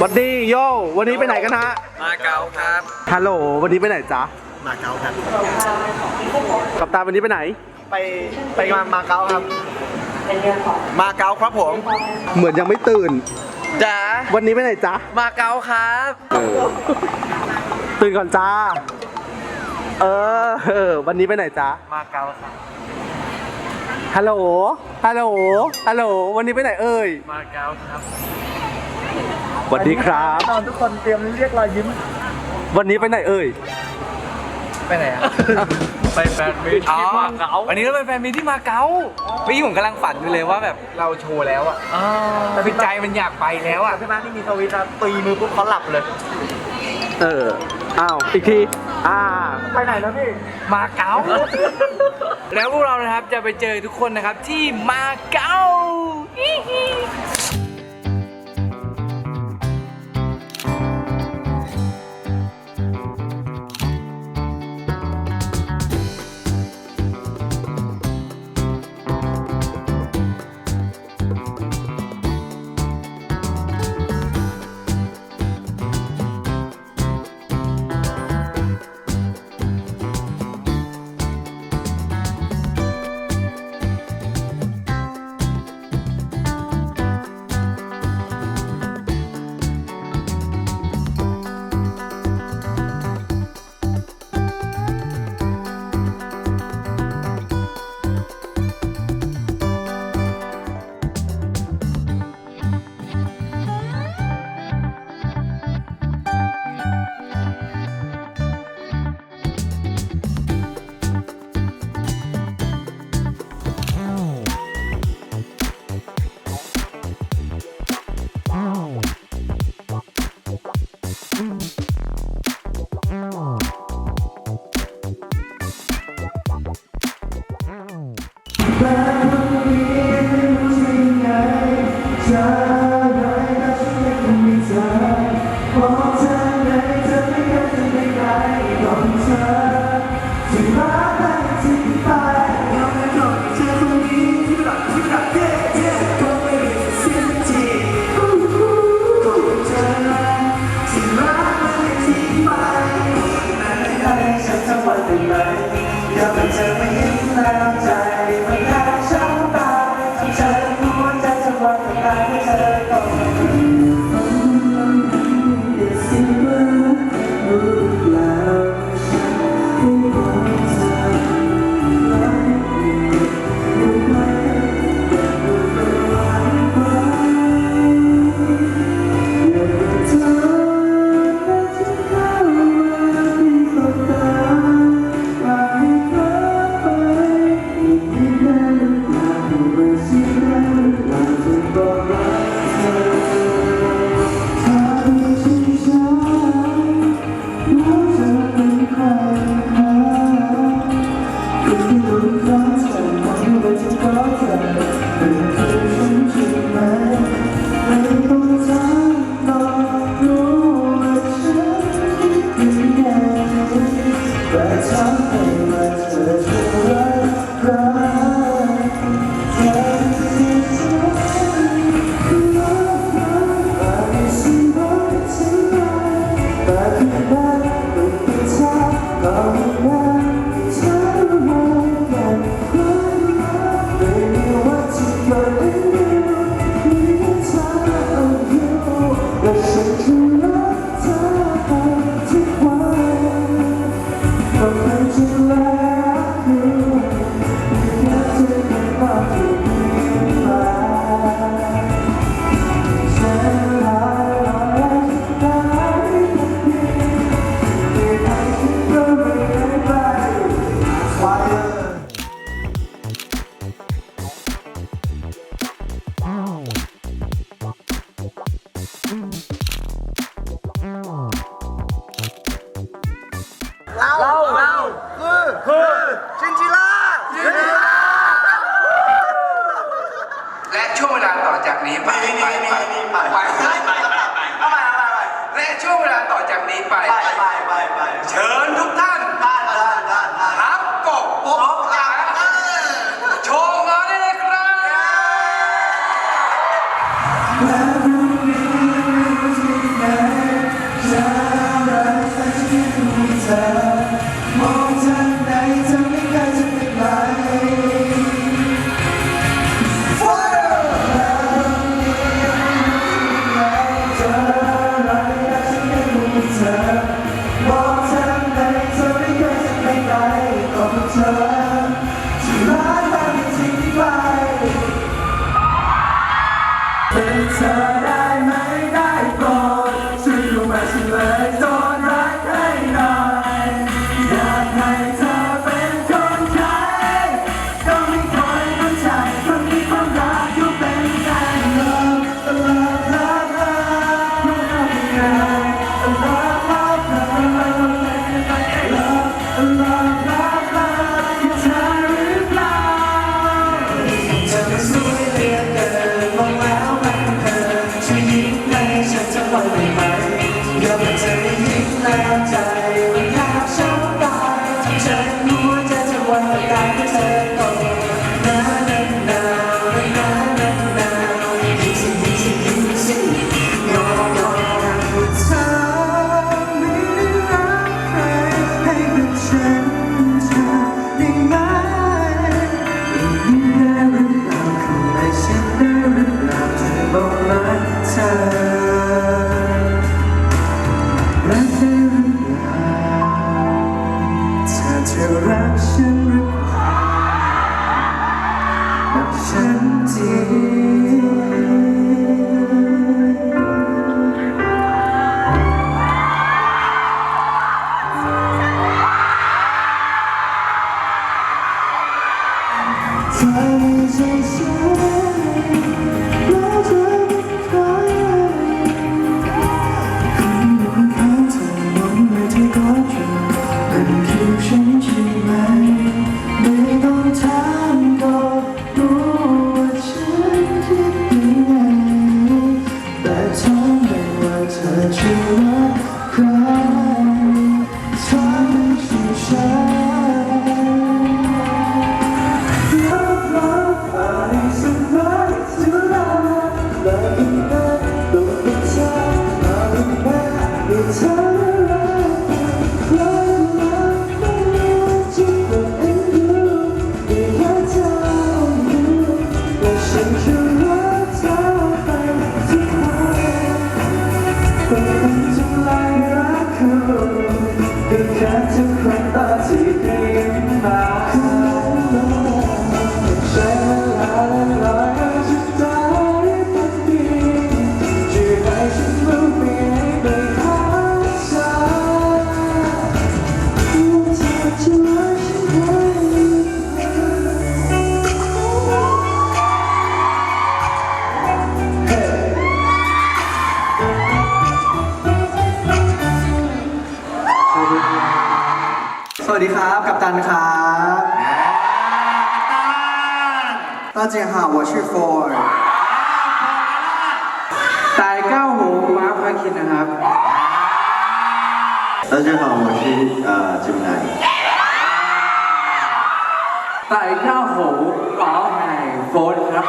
บัดดี้โยวันนี้ไปไหนกันฮะ มาเก๊าครับฮัลโหล วันนี้ไปไหนจ๊ะ มาเก๊าครับ กับตาวันนี้ไปไหน ไปไปงานมาเก๊าครับ มาเก๊าครับผม เหมือนยังไม่ตื่น จ๋า วันนี้ไปไหนจ๊ะ มาเก๊าครับ ตื่นก่อนจ้า เออเออ วันนี้ไปไหนจ๊ะ มาเก๊าครับ ฮัลโหล ฮัลโหล ฮัลโหล วันนี้ไปไหนเอ่ย มาเก๊าครับ สวัสดีครับ นอนทุกคนเตรียมเรียกรอยยิ้ม วันนี้ไปไหนเอ่ย ไปไหนอะไปแฟนมีที่มาเก๊าวันนี้เราไปแฟนมีที่มาเก๊าเมื่อกี้ผมกำลังฝันอยู่เลยว่าแบบเราโชว์แล้วอะแต่คือใจมันอยากไปแล้วอะพี่บ้านที่มีสวิตช์อะตีมือปุ๊บเขาหลับเลย เออ อ้าว อีกที อ่า ไปไหนแล้วพี่ มาเก๊าแล้วพวกเรานะครับจะไปเจอทุกคนนะครับที่มาเก๊าเรา ต่อกับเธอที่ร้ายไปทิ้งไปเป็นเธอ แค่ทุกคนต วัสดีครับ กัปตันครับ大家好我是 Ford ตายเก้าหูม้าพาคินนะครับ 大家好，我是呃金南。 ตายเก้าหูอ๋อไงโฟนครับ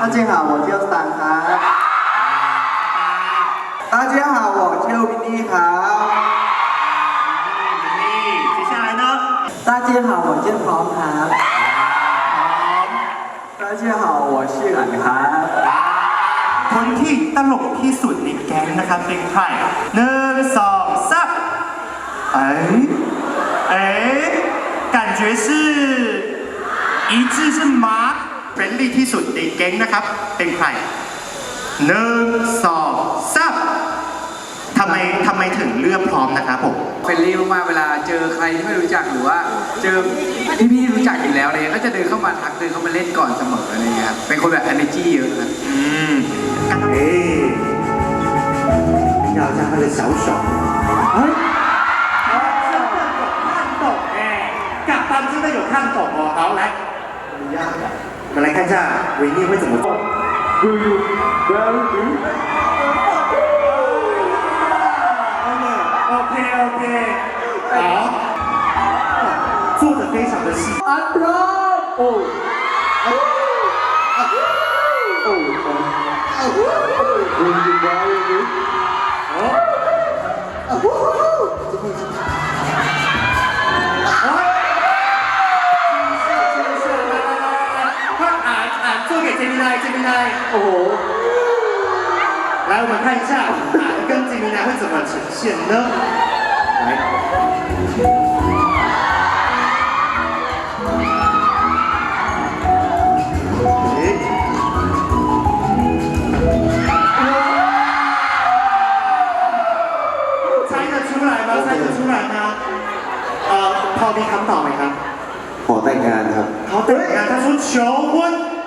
大家好我叫สตางค์ครับ大家好我叫วินนี่ครับ 家好我叫พร้อมครับ大家好我是อันครับ คนที่ตลกที่สุดในแก๊งนะครับเป็นใครหนึ่งสองสาม哎哎感觉是一致是马เฟรนลี่ที่สุดในแก๊งนะครับ เป็นใครหนึ่งสองสาม ทำไมทำไมถึงเลือกพร้อมนะครับผม เฟรนลี่มากๆ เวลาเจอใครที่ไม่รู้จักหรือว่า เจอพี่ๆรู้จักอยู่แล้วอะไรเลยก็จะเดินเข้ามาทักเดินเข้ามาเล่นก่อนเสมออะไรเงี้ยครับเป็นคนแบบ energy เยอะครับ 哎，要一下他的小手。哎，啊，真的有看懂哎，港班真的有看懂哦。好，来，我们来看一下维尼会怎么做。OK OK，好，做的非常的细。安德哦，哦，哦，哦，哦，来，我们看一下，跟吉米娜会怎么呈现呢？来。猜得出来吗？猜得出来吗？呃，พอมีคำตอบไหมครับ ขอแต่งงานครับ 好，等一下，他说求婚，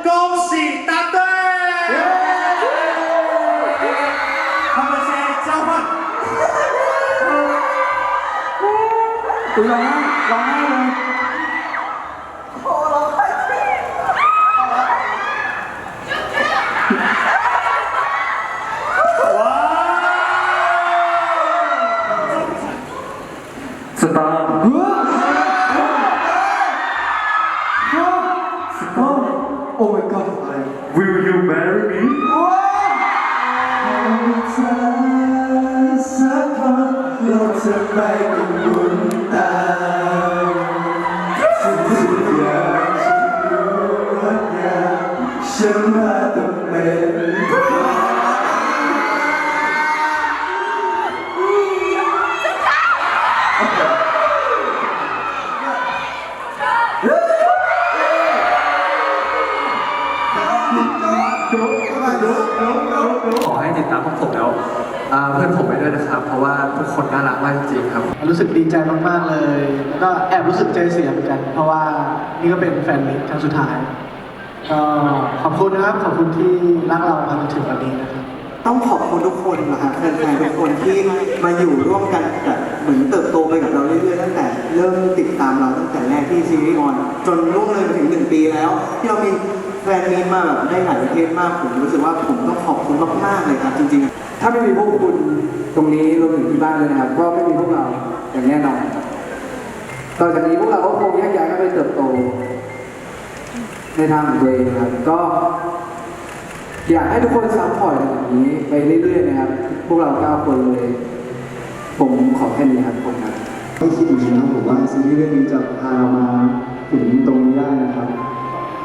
恭喜答对。他 ร์ อุ้ยร้องไห้ร้องไห้เลย โอ้ร้องไห้สิว้าวสตาร์เฮ้ยเฮ้ยสตาร์โอ้ my god อะไร Will you marry me ว้าวเธอสักครั้งเราจะไปกัน บจุ๊บจุ๊บขอให้ติดตามพวกผมแล้วอ่าเพื่อนผมไปด้วยนะครับ เพราะว่าทุกคนน่ารักมากจริงๆครับ รู้สึกดีใจมากๆเลย แล้วก็แอบรู้สึกใจเสียเหมือนกัน เพราะว่านี่ก็เป็นแฟนมิตรครั้งสุดท้าย ก็ขอบคุณนะครับ ขอบคุณที่รักเรามาจนถึงวันนี้นะครับ ต้องขอบคุณทุกคนนะครับแฟนๆทุกคนที่มาอยู่ร่วมกันแบบเหมือนเติบโตไปกับเราเรื่อยๆตั้งแต่ เริ่มติดตามเราตั้งแต่แรกที่ซีรีส์ออน จนล่วงเลยมาถึงหนึ่งปีแล้ว ที่เรามี แฟนมีตมาแบบได้หลายประเทศมากผมรู้สึกว่าผมต้องขอบคุณมากๆเลยครับจริงๆ ถ้าไม่มีพวกคุณตรงนี้รวมถึงที่บ้านเลยนะครับ ก็ไม่มีพวกเราอย่างแน่นอนต่อจากนี้พวกเราก็คงแยกย้ายกันไปเติบโต ในทางของตัวเองนะครับ ก็ อยากให้ทุกคนซัพพอร์ตกันอย่างนี้ไปเรื่อยๆนะครับ พวกเราเก้าคนเลย ผมขอแค่นี้ครับผมครับไม่คิดอยู่นะผมว่าซีรีส์เรื่องนี้จะพาเรามาถึงตรงนี้ได้นะครับ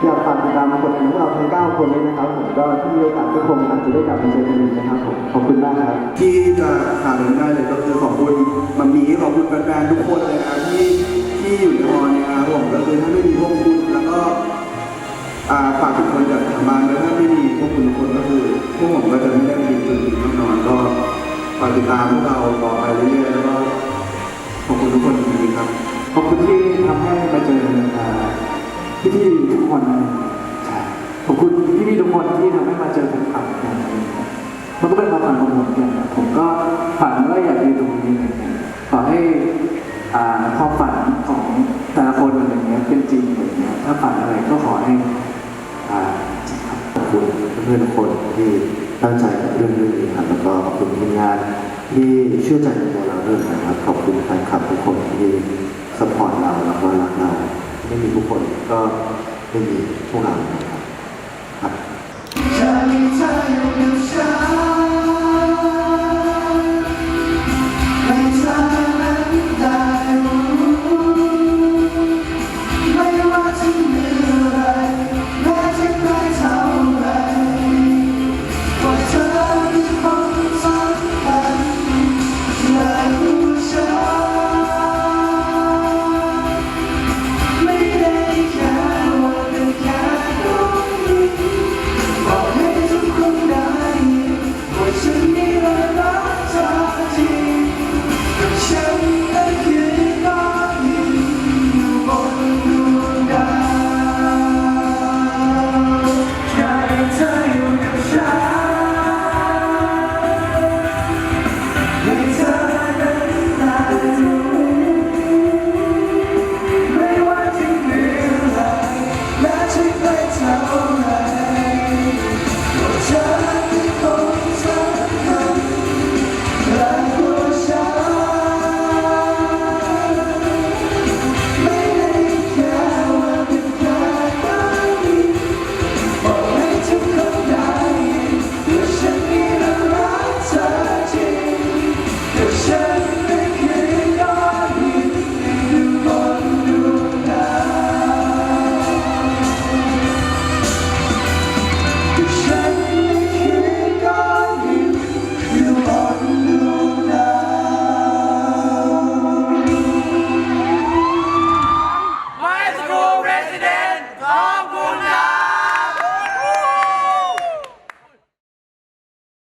อยากฝากติดตามผลงานของเราทั้ง9คนเลยนะครับผมก็ถ้ามีโอกาสก็คงอาจจะได้กลับมาเจอกันอีกนะครับผมขอบคุณมากครับ ที่จะขาดไม่ได้เลยก็คือขอบคุณมัมมี่ขอบคุณแฟนๆทุกคนเลยนะที่ที่อยู่ในฮอลเนี่ยนะครับผมก็คือถ้าไม่มีพวกคุณแล้วก็อ่าฝากทุกคนจากทางบ้านด้วยถ้าไม่มีพวกคุณทุกคนก็คือพวกผมก็จะไม่ได้มีจนถึงแน่นอนก็ฝากติดตามพวกเราต่อไปเรื่อยๆแล้วก็ขอบคุณทุกคนจริงๆครับขอบคุณที่ทำให้มาเจอ พี่พี่ๆทุกคนใช่ขอบคุณพี่พี่ๆทุกคนที่ทำให้มาเจอผมครับมันก็เป็นความฝันของผมเอนกันผมก็ฝันว่าอยากอยู่ตรงนี้ขอให้อ่าความฝันของแต่ละคนอะไรเงี้ยเป็นจริงอะไรเงี้ยถ้าฝันอะไรก็ขอให้อ่าขอบคุณเพื่อนทุกคนที่ตั้งใจกับเรื่องเรื่องนี้ครับแล้วก็ขอบคุณทีมงานที่เชื่อใจในตัวเราด้วยนะครับขอบคุณแฟนคลับทุกคนที่สปอร์ตเราแล้วก็รักเรา ไม่มีผู้คนก็ไม่มีพวกเราครับ